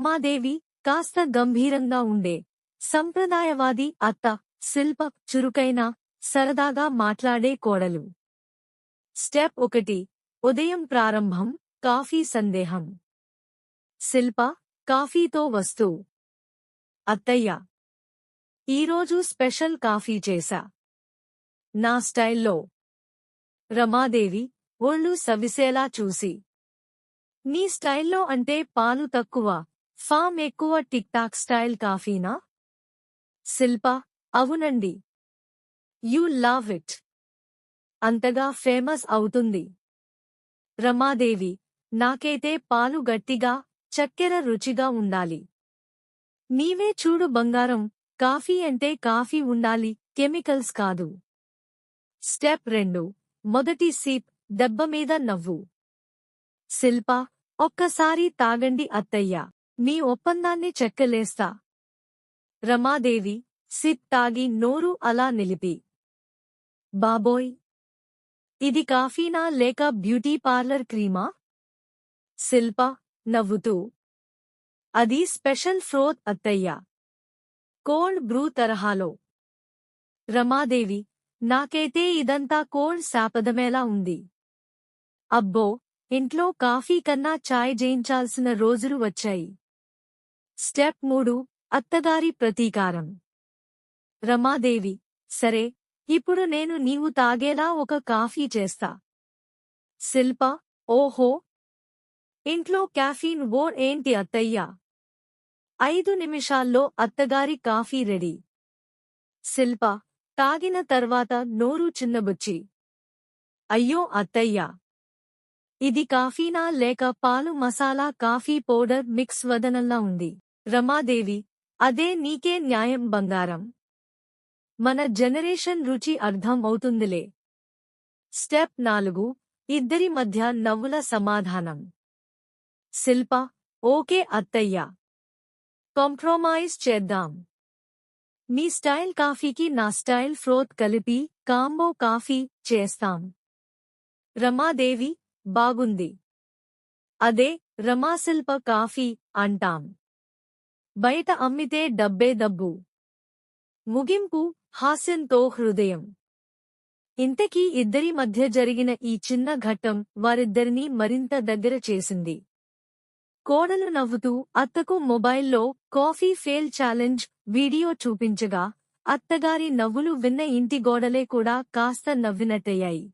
మాదేవి కాస్త గంభీరంగా ఉండే. సంప్రదాయవాది అత్త శిల్ప చురుకైన సరదాగా మాట్లాడే కోడలు. స్టెప్ ఒకటి. ఉదయం ప్రారంభం కాఫీ సందేహం. శిల్ప కాఫీతో వస్తూ. అత్తయ్య. ఈరోజు స్పెషల్ కాఫీ చేశా. నా స్టైల్లో. రమాదేవి ఒళ్ళు సవిసేలా చూసి. నీ స్టైల్లో అంటే పాలు తక్కువ. ఫామ్ ఎక్కువ టిక్ టాక్ స్టైల్ కాఫీనా? శిల్ప అవునండి. You love it. అంతగా ఫేమస్ అవుతుంది. రమాదేవి నాకైతే పాలు గట్టిగా చక్కెర రుచిగా ఉండాలి. నీవే చూడు బంగారం కాఫీ అంటే కాఫీ ఉండాలి కెమికల్స్ కాదు. స్టెప్ రెండు మొదటి సీప్ దెబ్బ మీద నవ్వు. శిల్ప ఒక్కసారి తాగండి అత్తయ్య. నీ ఒప్పందాన్ని చెక్కలేస్తా. రమాదేవి సిప్ తాగి నోరు అలా నిలిపి. బాబోయ్! ఇది కాఫీనా లేక బ్యూటీ పార్లర్ క్రీమా? శిల్ప నవ్వుతూ. అది స్పెషల్ ఫ్రోత్ అత్తయ్య. కోల్డ్ బ్రూ తరహాలో. రమాదేవి నాకైతే ఇదంతా కోల్డ్ శాపదమేలా ఉంది. అబ్బో! ఇంట్లో కాఫీ కన్నా చాయ్ జయించాల్సిన రోజులు వచ్చాయి. స్టెప్ మూడు అత్తగారి ప్రతీకారం. రమాదేవి సరే ఇప్పుడు నేను నీవు తాగేలా ఒక కాఫీ చేస్తా. శిల్ప ఓహో. ఇంట్లో క్యాఫీన్ ఓ ఏంటి అత్తయ్యా? ఐదు నిమిషాల్లో అత్తగారి కాఫీ రెడీ. శిల్ప తాగిన తర్వాత నోరు చిన్నబుచ్చి. అయ్యో అత్తయ్యా. ఇది కాఫీనా లేక పాలు మసాలా కాఫీ పౌడర్ మిక్స్ వదనల్లా ఉంది. రమాదేవి అదే నీకే న్యాయం బంగారం. మన జనరేషన్ రుచి అర్థం అవుతుందిలే. స్టెప్ నాలుగు ఇద్దరి మధ్య నవ్వుల సమాధానం. శిల్ప ఓకే అత్తయ్య. కాంప్రమైజ్ చేద్దాం. మీ స్టైల్ కాఫీకి నా స్టైల్ ఫ్రోత్ కలిపి కాంబో కాఫీ చేస్తాం. రమాదేవి బాగుంది. అదే రమాశిల్ప కాఫీ అంటాం. బయట అమ్మితే డబ్బే డబ్బు. ముగింపు హాస్యంతో హృదయం. ఇంతకీ ఇద్దరి మధ్య జరిగిన ఈ చిన్న ఘట్టం వారిద్దరినీ మరింత దగ్గర చేసింది. కోడలు నవ్వుతూ అత్తకు మొబైల్లో కాఫీ ఫెయిల్ ఛాలెంజ్ వీడియో చూపించగా అత్తగారి నవ్వులు విన్న ఇంటి గోడలే కూడా కాస్త నవ్వినట్టయ్యాయి.